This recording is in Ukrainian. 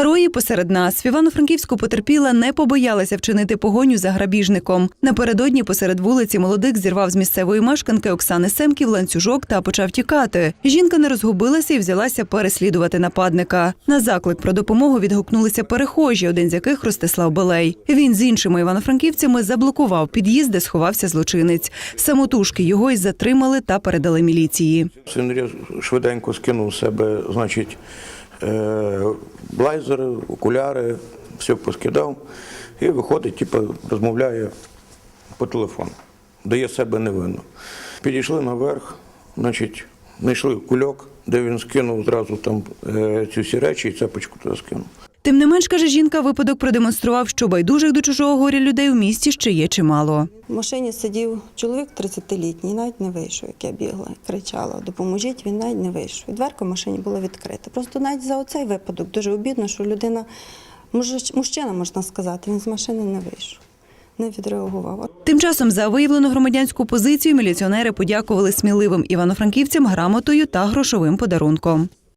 Герої посеред нас в Івано-Франківську потерпіла не побоялася вчинити погоню за грабіжником. Напередодні посеред вулиці молодик зірвав з місцевої мешканки Оксани Семків ланцюжок та почав тікати. Жінка не розгубилася і взялася переслідувати нападника. На заклик про допомогу відгукнулися перехожі, один з яких Ростислав Белей. Він з іншими івано-франківцями заблокував під'їзд, де сховався злочинець. Самотужки його й затримали та передали міліції. Син швиденько скинув себе, значить, блайзери, окуляри, все поскидав і виходить, типу, розмовляє по телефону, дає себе невинно. Підійшли наверх, значить, знайшли кульок, де він скинув зразу там е, ці всі речі і цепочку туди скинув. Тим не менш, каже жінка, випадок продемонстрував, що байдужих до чужого горя людей в місті ще є чимало. В машині сидів чоловік 30-літній, навіть не вийшов, як я бігла, кричала, допоможіть, він навіть не вийшов. І дверка в машині була відкрита. Просто навіть за оцей випадок дуже обідно, що людина, мужчина, можна сказати, він з машини не вийшов, не відреагував. Тим часом за виявлену громадянську позицію міліціонери подякували сміливим івано-франківцям грамотою та грошовим подарунком.